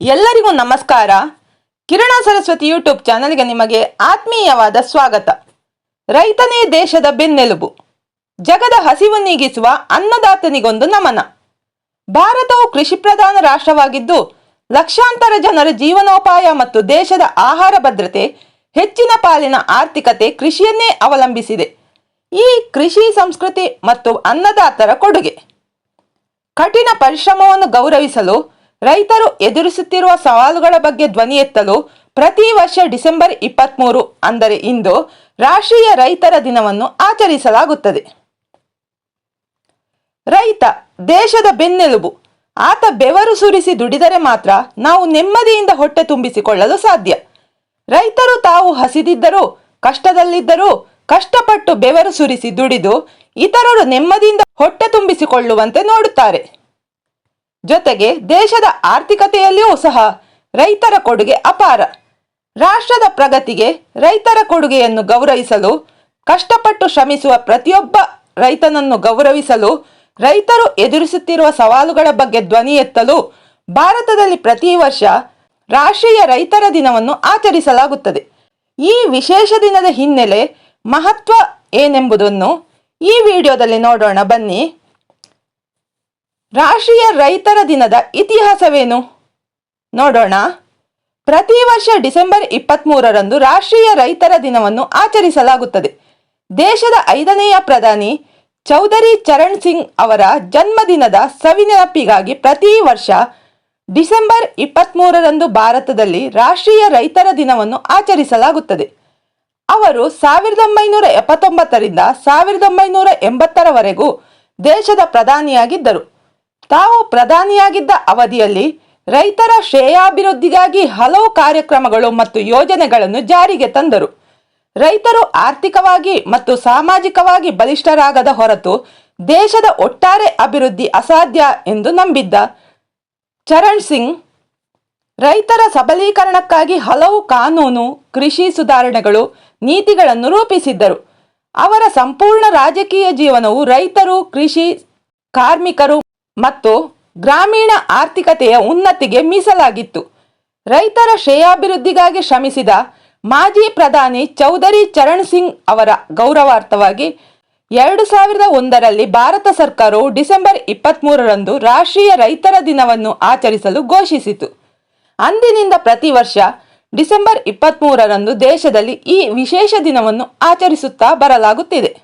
ಎಲ್ಲರಿಗೂ ನಮಸ್ಕಾರ. ಕಿರಣ ಸರಸ್ವತಿ ಯೂಟ್ಯೂಬ್ ಚಾನಲ್ಗೆ ನಿಮಗೆ ಆತ್ಮೀಯವಾದ ಸ್ವಾಗತ. ರೈತನೇ ದೇಶದ ಬೆನ್ನೆಲುಬು. ಜಗದ ಹಸಿವು ನೀಗಿಸುವ ಅನ್ನದಾತನಿಗೊಂದು ನಮನ. ಭಾರತವು ಕೃಷಿ ಪ್ರಧಾನ ರಾಷ್ಟ್ರವಾಗಿದ್ದು, ಲಕ್ಷಾಂತರ ಜನರ ಜೀವನೋಪಾಯ ಮತ್ತು ದೇಶದ ಆಹಾರ ಭದ್ರತೆ, ಹೆಚ್ಚಿನ ಪಾಲಿನ ಆರ್ಥಿಕತೆ ಕೃಷಿಯನ್ನೇ ಅವಲಂಬಿಸಿದೆ. ಈ ಕೃಷಿ ಸಂಸ್ಕೃತಿ ಮತ್ತು ಅನ್ನದಾತರ ಕೊಡುಗೆ. ಕಠಿಣ ಪರಿಶ್ರಮವನ್ನು ಗೌರವಿಸಲು ರೈತರು ಎದುರಿಸುತ್ತಿರುವ ಸವಾಲುಗಳ ಬಗ್ಗೆ ಧ್ವನಿ ಎತ್ತಲು ಪ್ರತಿ ವರ್ಷ ಡಿಸೆಂಬರ್ ಇಪ್ಪತ್ತ್ಮೂರು ಅಂದರೆ ಇಂದು ರಾಷ್ಟ್ರೀಯ ರೈತರ ದಿನವನ್ನು ಆಚರಿಸಲಾಗುತ್ತದೆ. ರೈತ ದೇಶದ ಬೆನ್ನೆಲುಬು. ಆತ ಬೆವರು ಸುರಿಸಿ ದುಡಿದರೆ ಮಾತ್ರ ನಾವು ನೆಮ್ಮದಿಯಿಂದ ಹೊಟ್ಟೆ ತುಂಬಿಸಿಕೊಳ್ಳಲು ಸಾಧ್ಯ. ರೈತರು ತಾವು ಹಸಿದಿದ್ದರೂ, ಕಷ್ಟದಲ್ಲಿದ್ದರೂ, ಕಷ್ಟಪಟ್ಟು ಬೆವರು ಸುರಿಸಿ ದುಡಿದು, ಇತರರು ನೆಮ್ಮದಿಯಿಂದ ಹೊಟ್ಟೆ ತುಂಬಿಸಿಕೊಳ್ಳುವಂತೆ ನೋಡುತ್ತಾರೆ. ಜೊತೆಗೆ ದೇಶದ ಆರ್ಥಿಕತೆಯಲ್ಲಿಯೂ ಸಹ ರೈತರ ಕೊಡುಗೆ ಅಪಾರ. ರಾಷ್ಟ್ರದ ಪ್ರಗತಿಗೆ ರೈತರ ಕೊಡುಗೆಯನ್ನು ಗೌರವಿಸಲು, ಕಷ್ಟಪಟ್ಟು ಶ್ರಮಿಸುವ ಪ್ರತಿಯೊಬ್ಬ ರೈತನನ್ನು ಗೌರವಿಸಲು, ರೈತರು ಎದುರಿಸುತ್ತಿರುವ ಸವಾಲುಗಳ ಬಗ್ಗೆ ಧ್ವನಿ ಎತ್ತಲು ಭಾರತದಲ್ಲಿ ಪ್ರತಿ ವರ್ಷ ರಾಷ್ಟ್ರೀಯ ರೈತರ ದಿನವನ್ನು ಆಚರಿಸಲಾಗುತ್ತದೆ. ಈ ವಿಶೇಷ ದಿನದ ಹಿನ್ನೆಲೆ ಮಹತ್ವ ಏನೆಂಬುದನ್ನು ಈ ವಿಡಿಯೋದಲ್ಲಿ ನೋಡೋಣ. ಬನ್ನಿ. ರಾಷ್ಟ್ರೀಯ ರೈತರ ದಿನದ ಇತಿಹಾಸವೇನು? ನೋಡೋಣ. ಪ್ರತಿ ವರ್ಷ ಡಿಸೆಂಬರ್ ಇಪ್ಪತ್ತ್ಮೂರರಂದು ರಾಷ್ಟ್ರೀಯ ರೈತರ ದಿನವನ್ನು ಆಚರಿಸಲಾಗುತ್ತದೆ. ದೇಶದ ಐದನೆಯ ಪ್ರಧಾನಿ ಚೌಧರಿ ಚರಣ್ ಸಿಂಗ್ ಅವರ ಜನ್ಮದಿನದ ಸವಿನೆನಪಿಗಾಗಿ ಪ್ರತಿ ವರ್ಷ ಡಿಸೆಂಬರ್ ಇಪ್ಪತ್ತ್ಮೂರರಂದು ಭಾರತದಲ್ಲಿ ರಾಷ್ಟ್ರೀಯ ರೈತರ ದಿನವನ್ನು ಆಚರಿಸಲಾಗುತ್ತದೆ. ಅವರು ಸಾವಿರದ ಒಂಬೈನೂರ ಎಪ್ಪತ್ತೊಂಬತ್ತರಿಂದ ಸಾವಿರದ ಒಂಬೈನೂರ ಎಂಬತ್ತರವರೆಗೂ ದೇಶದ ಪ್ರಧಾನಿಯಾಗಿದ್ದರು. ತಾವು ಪ್ರಧಾನಿಯಾಗಿದ್ದ ಅವಧಿಯಲ್ಲಿ ರೈತರ ಶ್ರೇಯಾಭಿವೃದ್ಧಿಗಾಗಿ ಹಲವು ಕಾರ್ಯಕ್ರಮಗಳು ಮತ್ತು ಯೋಜನೆಗಳನ್ನು ಜಾರಿಗೆ ತಂದರು. ರೈತರು ಆರ್ಥಿಕವಾಗಿ ಮತ್ತು ಸಾಮಾಜಿಕವಾಗಿ ಬಲಿಷ್ಠರಾಗದ ಹೊರತು ದೇಶದ ಒಟ್ಟಾರೆ ಅಭಿವೃದ್ಧಿ ಅಸಾಧ್ಯ ಎಂದು ನಂಬಿದ್ದ ಚರಣ್ ಸಿಂಗ್, ರೈತರ ಸಬಲೀಕರಣಕ್ಕಾಗಿ ಹಲವು ಕಾನೂನು, ಕೃಷಿ ಸುಧಾರಣೆಗಳು, ನೀತಿಗಳನ್ನು ರೂಪಿಸಿದ್ದರು. ಅವರ ಸಂಪೂರ್ಣ ರಾಜಕೀಯ ಜೀವನವು ರೈತರು, ಕೃಷಿ ಕಾರ್ಮಿಕರು ಮತ್ತು ಗ್ರಾಮೀಣ ಆರ್ಥಿಕತೆಯ ಉನ್ನತಿಗೆ ಮೀಸಲಾಗಿತ್ತು. ರೈತರ ಶ್ರೇಯಾಭಿವೃದ್ಧಿಗಾಗಿ ಶ್ರಮಿಸಿದ ಮಾಜಿ ಪ್ರಧಾನಿ ಚೌಧರಿ ಚರಣ್ ಸಿಂಗ್ ಅವರ ಗೌರವಾರ್ಥವಾಗಿ ಎರಡು ಸಾವಿರದ ಒಂದರಲ್ಲಿ ಭಾರತ ಸರ್ಕಾರವು ಡಿಸೆಂಬರ್ ಇಪ್ಪತ್ತ್ಮೂರರಂದು ರಾಷ್ಟ್ರೀಯ ರೈತರ ದಿನವನ್ನು ಆಚರಿಸಲು ಘೋಷಿಸಿತು. ಅಂದಿನಿಂದ ಪ್ರತಿ ವರ್ಷ ಡಿಸೆಂಬರ್ ಇಪ್ಪತ್ತ್ಮೂರರಂದು ದೇಶದಲ್ಲಿ ಈ ವಿಶೇಷ ದಿನವನ್ನು ಆಚರಿಸುತ್ತಾ ಬರಲಾಗುತ್ತಿದೆ.